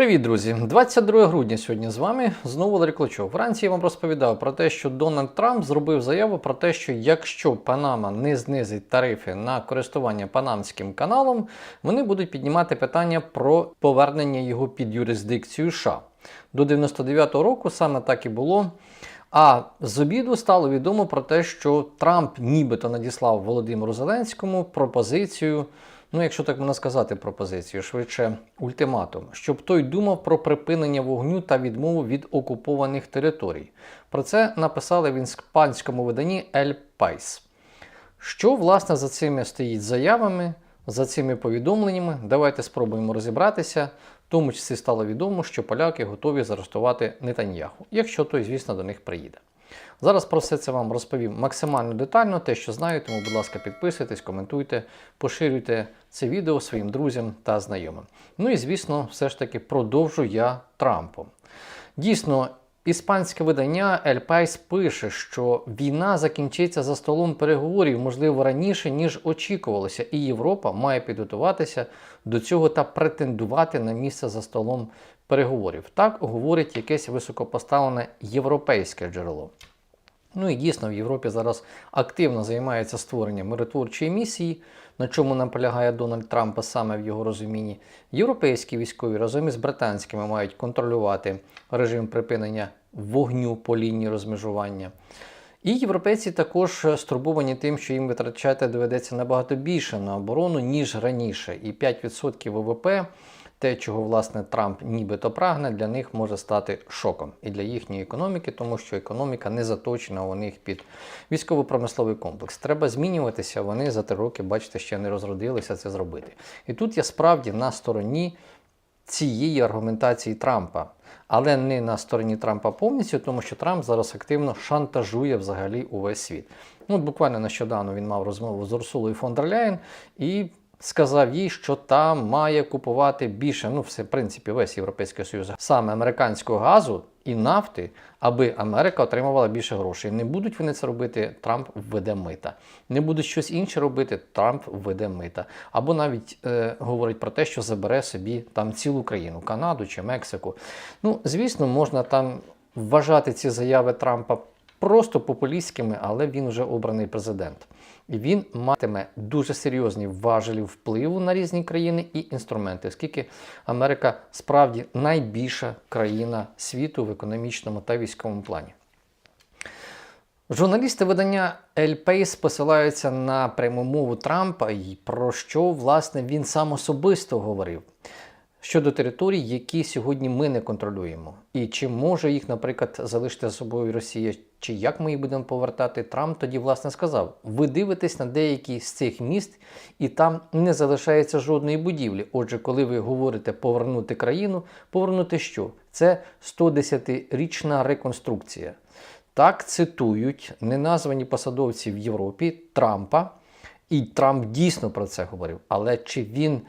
Привіт, друзі! 22 грудня сьогодні з вами знову Валерій Клочов. Вранці я вам розповідав про те, що Дональд Трамп зробив заяву про те, що якщо Панама не знизить тарифи на користування панамським каналом, вони будуть піднімати питання про повернення його під юрисдикцію США. До 99-го року саме так і було. А з обіду стало відомо про те, що Трамп нібито надіслав Володимиру Зеленському пропозицію, ну якщо так можна сказати, пропозицію, швидше ультиматум, щоб той думав про припинення вогню та відмову від окупованих територій. Про це написали в іспанському виданні El País. Що власне за цими стоїть заявами, за цими повідомленнями? Давайте спробуємо розібратися. В тому числі стало відомо, що поляки готові заарештувати Нетаньяху, якщо той, звісно, до них приїде. Зараз про все це вам розповім максимально детально, те, що знаю, тому, будь ласка, підписуйтесь, коментуйте, поширюйте це відео своїм друзям та знайомим. Ну і звісно, все ж таки продовжу я Трампом. Дійсно, іспанське видання El País пише, що війна закінчиться за столом переговорів, можливо, раніше, ніж очікувалося, і Європа має підготуватися до цього та претендувати на місце за столом переговорів. Так говорить якесь високопоставлене європейське джерело. Ну і дійсно в Європі зараз активно займається створенням миротворчої місії, на чому наполягає Дональд Трамп саме в його розумінні. Європейські військові разом із британськими мають контролювати режим припинення вогню по лінії розмежування. І європейці також стурбовані тим, що їм витрачати доведеться набагато більше на оборону, ніж раніше. І 5% ВВП те, чого власне Трамп нібито прагне, для них може стати шоком і для їхньої економіки, тому що економіка не заточена у них під військово-промисловий комплекс. Треба змінюватися. Вони за три роки, бачите, ще не розродилися це зробити. І тут я справді на стороні цієї аргументації Трампа. Але не на стороні Трампа повністю, тому що Трамп зараз активно шантажує взагалі увесь світ. Ну, буквально нещодавно він мав розмову з Урсулою фон дер Ляєн і сказав їй, що там має купувати більше, ну, все, в принципі, весь Європейський Союз, саме американського газу і нафти, аби Америка отримувала більше грошей. Не будуть вони це робити, Трамп введе мита. Не будуть щось інше робити, Трамп введе мита. Або навіть е, говорить про те, що забере собі там цілу країну, Канаду чи Мексику. Ну, звісно, можна там вважати ці заяви Трампа просто популістськими, але він вже обраний президент. Він матиме дуже серйозні важелі впливу на різні країни і інструменти, оскільки Америка справді найбільша країна світу в економічному та військовому плані. Журналісти видання El País посилаються на пряму мову Трампа і про що власне він сам особисто говорив щодо територій, які сьогодні ми не контролюємо, і чи може їх, наприклад, залишити за собою Росія, чи як ми їх будемо повертати, Трамп тоді власне сказав: ви дивитесь на деякі з цих міст, і там не залишається жодної будівлі. Отже, коли ви говорите повернути країну, повернути що? Це 110-річна реконструкція. Так цитують неназвані посадовці в Європі Трампа, і Трамп дійсно про це говорив. Але чи він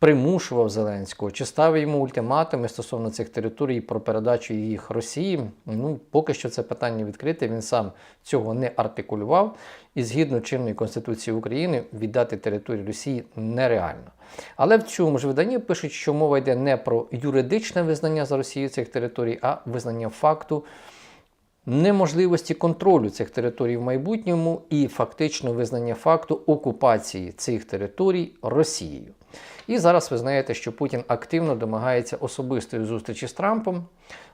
примушував Зеленського, чи ставив йому ультиматуми стосовно цих територій про передачу їх Росії? Ну, поки що це питання відкрите. Він сам цього не артикулював. І згідно чинної Конституції України віддати територію Росії нереально. Але в цьому ж виданні пишуть, що мова йде не про юридичне визнання за Росією цих територій, а визнання факту неможливості контролю цих територій в майбутньому і фактично визнання факту окупації цих територій Росією. І зараз ви знаєте, що Путін активно домагається особистої зустрічі з Трампом,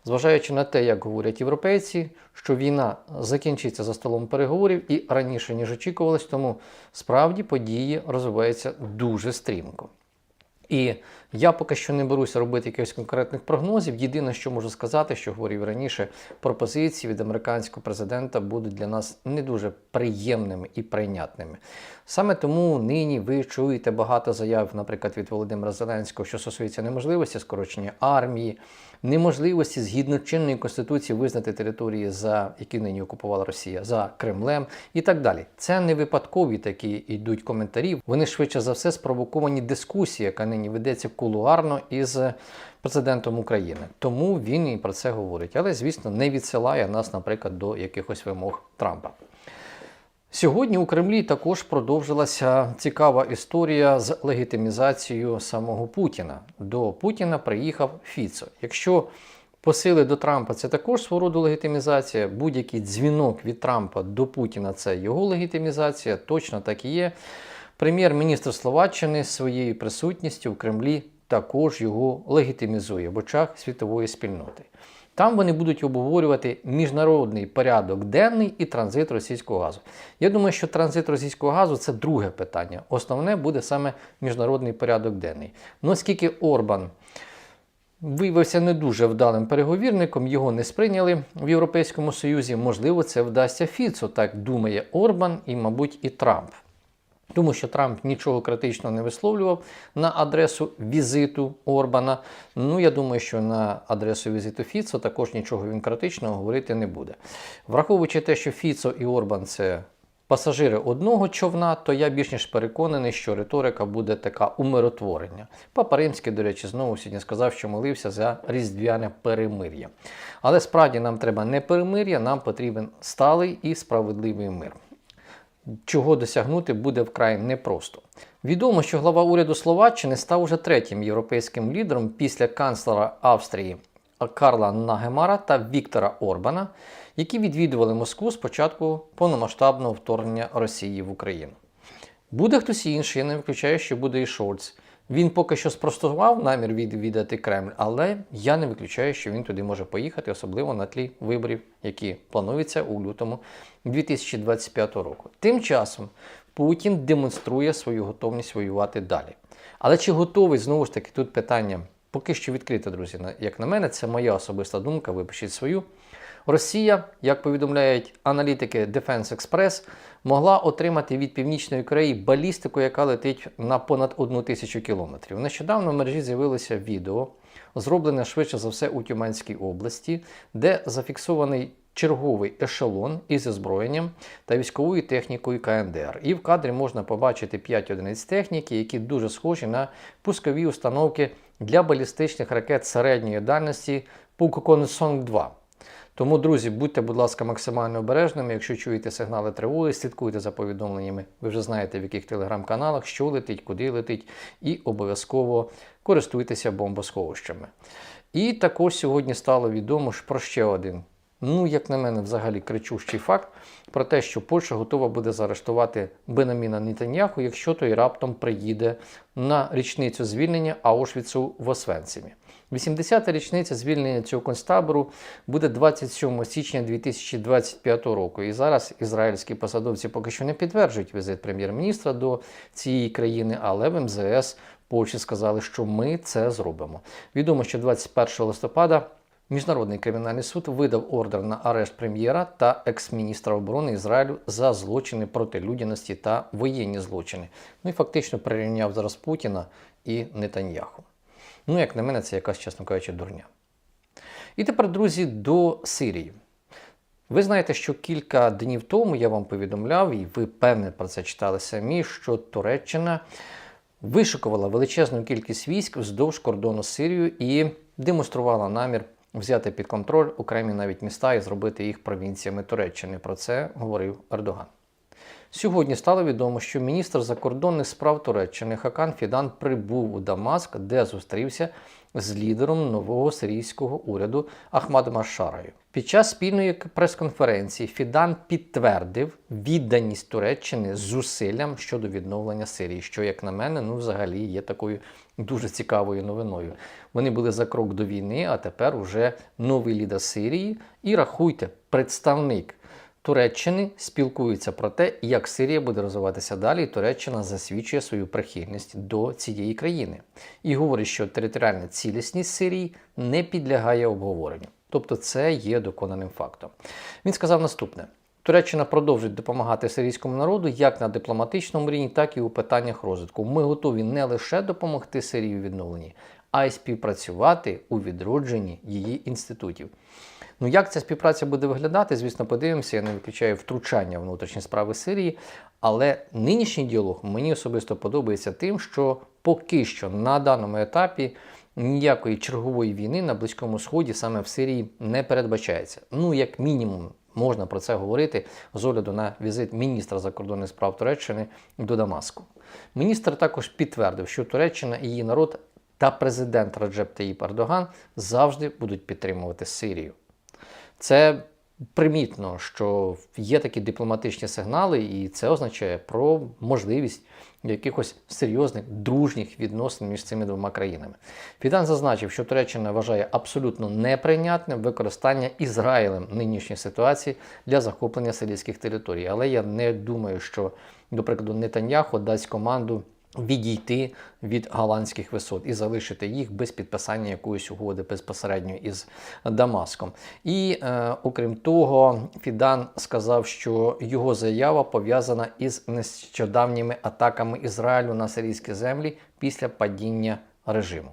зважаючи на те, як говорять європейці, що війна закінчиться за столом переговорів і раніше ніж очікувалось, тому справді події розвиваються дуже стрімко. І я поки що не беруся робити якихось конкретних прогнозів. Єдине, що можу сказати, що говорив раніше, пропозиції від американського президента будуть для нас не дуже приємними і прийнятними. Саме тому нині ви чуєте багато заяв, наприклад, від Володимира Зеленського, що стосується неможливості скорочення армії, неможливості згідно чинної конституції визнати території, за які нині окупувала Росія, за Кремлем і так далі. Це не випадкові такі йдуть коментарі. Вони швидше за все спровоковані дискусії, яка нині ведеться кулуарно із президентом України. Тому він і про це говорить. Але, звісно, не відсилає нас, наприклад, до якихось вимог Трампа. Сьогодні у Кремлі також продовжилася цікава історія з легітимізацією самого Путіна. До Путіна приїхав Фіцо. Якщо посили до Трампа це також свого роду легітимізація, будь-який дзвінок від Трампа до Путіна це його легітимізація, точно так і є. Прем'єр-міністр Словаччини своєю присутністю в Кремлі також його легітимізує в очах світової спільноти. Там вони будуть обговорювати міжнародний порядок денний і транзит російського газу. Я думаю, що транзит російського газу це друге питання. Основне буде саме міжнародний порядок денний. Ну, оскільки Орбан виявився не дуже вдалим переговірником, його не сприйняли в Європейському Союзі, можливо, це вдасться Фіцу, так думає Орбан і, мабуть, і Трамп. Тому що Трамп нічого критичного не висловлював на адресу візиту Орбана. Ну, я думаю, що на адресу візиту Фіцо також нічого він критичного говорити не буде. Враховуючи те, що Фіцо і Орбан це пасажири одного човна, то я більш ніж переконаний, що риторика буде така умиротворення. Папа Римський, до речі, знову сьогодні сказав, що молився за різдвяне перемир'я. Але справді нам треба не перемир'я, нам потрібен сталий і справедливий мир чого досягнути буде вкрай непросто. Відомо, що глава уряду Словаччини став уже третім європейським лідером після канцлера Австрії Карла Нагемара та Віктора Орбана, які відвідували Москву з початку повномасштабного вторгнення Росії в Україну. Буде хтось інший, я не виключаю, що буде і Шольц. Він поки що спростував намір відвідати Кремль, але я не виключаю, що він туди може поїхати, особливо на тлі виборів, які плануються у лютому 2025 року. Тим часом Путін демонструє свою готовність воювати далі. Але чи готовий знову ж таки тут питання? Поки що відкрите, друзі. Як на мене, це моя особиста думка. Випишіть свою. Росія, як повідомляють аналітики Defense Express, могла отримати від Північної Кореї балістику, яка летить на понад одну тисячу кілометрів. Нещодавно в мережі з'явилося відео, зроблене швидше за все у Тюменській області, де зафіксований черговий ешелон із озброєнням та військовою технікою КНДР. І в кадрі можна побачити 5 одиниць техніки, які дуже схожі на пускові установки для балістичних ракет середньої дальності Пукоконсонг 2. Тому, друзі, будьте, будь ласка, максимально обережними. Якщо чуєте сигнали тривоги, слідкуйте за повідомленнями. Ви вже знаєте, в яких телеграм-каналах, що летить, куди летить, і обов'язково користуйтеся бомбосховищами. І також сьогодні стало відомо про ще один. Ну, як на мене, взагалі кричущий факт про те, що Польща готова буде заарештувати Бенаміна Нетаньяху, якщо той раптом приїде на річницю звільнення Аушвіцу в Освенцимі. 80-та річниця звільнення цього концтабору буде 27 січня 2025 року. І зараз ізраїльські посадовці поки що не підтверджують візит прем'єр-міністра до цієї країни, але в МЗС Польщі сказали, що ми це зробимо. Відомо, що 21 листопада. Міжнародний кримінальний суд видав ордер на арешт прем'єра та екс-міністра оборони Ізраїлю за злочини проти людяності та воєнні злочини. Ну і фактично прирівняв зараз Путіна і Нетаньяху. Ну, як на мене, це якась, чесно кажучи, дурня. І тепер, друзі, до Сирії. Ви знаєте, що кілька днів тому я вам повідомляв, і ви певне про це читали самі, що Туреччина вишикувала величезну кількість військ вздовж кордону з Сирією і демонструвала намір взяти під контроль окремі навіть міста і зробити їх провінціями Туреччини. Про це говорив Ердоган. Сьогодні стало відомо, що міністр закордонних справ Туреччини Хакан Фідан прибув у Дамаск, де зустрівся з лідером нового сирійського уряду Ахмадом Ашарою. Під час спільної прес-конференції Фідан підтвердив відданість Туреччини зусиллям щодо відновлення Сирії, що, як на мене, ну взагалі є такою дуже цікавою новиною. Вони були за крок до війни, а тепер уже новий лідер Сирії. І рахуйте, представник. Туреччини спілкуються про те, як Сирія буде розвиватися далі, і Туреччина засвідчує свою прихильність до цієї країни і говорить, що територіальна цілісність Сирії не підлягає обговоренню. Тобто це є доконаним фактом. Він сказав наступне: Туреччина продовжить допомагати сирійському народу як на дипломатичному рівні, так і у питаннях розвитку. Ми готові не лише допомогти Сирії у відновленні, а й співпрацювати у відродженні її інститутів. Ну як ця співпраця буде виглядати? Звісно, подивимося. Я не виключаю втручання внутрішні справи Сирії. Але нинішній діалог мені особисто подобається тим, що поки що на даному етапі ніякої чергової війни на Близькому Сході саме в Сирії не передбачається. Ну, як мінімум, можна про це говорити з огляду на візит міністра закордонних справ Туреччини до Дамаску. Міністр також підтвердив, що Туреччина і її народ та президент Раджеп Таїп Ердоган завжди будуть підтримувати Сирію. Це примітно, що є такі дипломатичні сигнали, і це означає про можливість якихось серйозних дружніх відносин між цими двома країнами. Фідан зазначив, що Туреччина вважає абсолютно неприйнятним використання Ізраїлем нинішньої ситуації для захоплення сирійських територій. Але я не думаю, що, до прикладу, Нетаньяху дасть команду відійти від голландських висот і залишити їх без підписання якоїсь угоди безпосередньо із Дамаском. І е, окрім того, Фідан сказав, що його заява пов'язана із нещодавніми атаками Ізраїлю на сирійські землі після падіння режиму.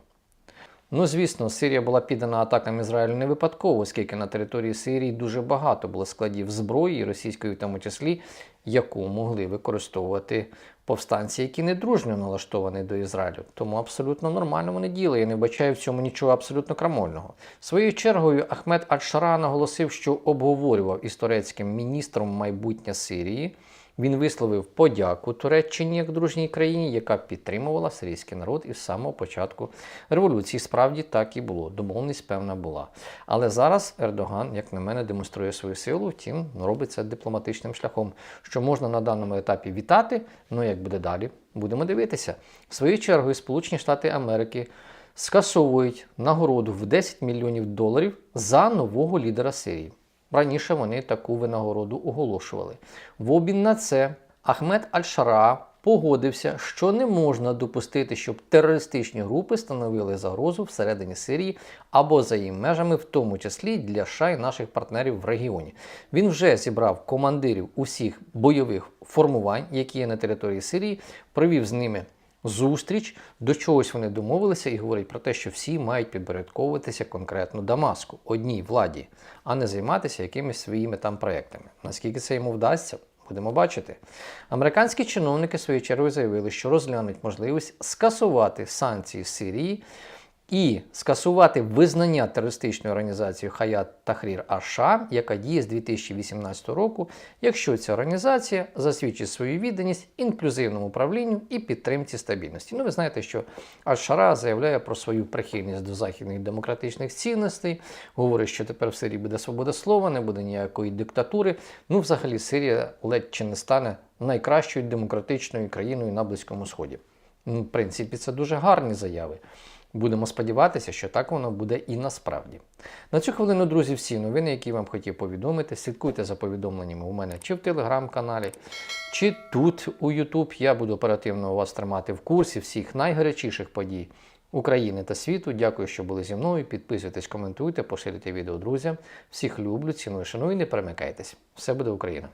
Ну, звісно, Сирія була піддана атакам Ізраїлю не випадково, оскільки на території Сирії дуже багато було складів зброї, російської в тому числі, яку могли використовувати повстанці, які не дружньо налаштовані до Ізраїлю. Тому абсолютно нормально вони діли. Я не бачаю в цьому нічого абсолютно крамольного. Своєю чергою Ахмед Аль-Шара наголосив, що обговорював із турецьким міністром майбутнє Сирії. Він висловив подяку Туреччині як дружній країні, яка підтримувала сирійський народ із самого початку революції. Справді так і було. Домовленість певна була. Але зараз Ердоган, як на мене, демонструє свою силу, втім робить це дипломатичним шляхом, що можна на даному етапі вітати. Ну як буде далі, будемо дивитися. В свою чергу, Сполучені Штати Америки скасовують нагороду в 10 мільйонів доларів за нового лідера Сирії. Раніше вони таку винагороду оголошували. В обмін на це Ахмед Аль-Шара погодився, що не можна допустити, щоб терористичні групи становили загрозу всередині Сирії або за її межами, в тому числі для США і наших партнерів в регіоні. Він вже зібрав командирів усіх бойових формувань, які є на території Сирії, провів з ними зустріч, до чогось вони домовилися і говорять про те, що всі мають підпорядковуватися конкретно Дамаску, одній владі, а не займатися якимись своїми там проектами. Наскільки це йому вдасться? Будемо бачити. Американські чиновники своєю чергою заявили, що розглянуть можливість скасувати санкції Сирії і скасувати визнання терористичної організації Хаят Тахрір Аша, яка діє з 2018 року, якщо ця організація засвідчить свою відданість інклюзивному управлінню і підтримці стабільності. Ну, ви знаєте, що Аш-Шара заявляє про свою прихильність до західних демократичних цінностей, говорить, що тепер в Сирії буде свобода слова, не буде ніякої диктатури. Ну, взагалі, Сирія ледь чи не стане найкращою демократичною країною на Близькому Сході. Ну, В принципі, це дуже гарні заяви. Будемо сподіватися, що так воно буде і насправді. На цю хвилину, друзі, всі новини, які вам хотів повідомити. Слідкуйте за повідомленнями у мене чи в телеграм-каналі, чи тут у YouTube. Я буду оперативно вас тримати в курсі всіх найгарячіших подій України та світу. Дякую, що були зі мною. Підписуйтесь, коментуйте, поширюйте відео друзям. Всіх люблю, ціную, шаную і не перемикайтесь. Все буде Україна!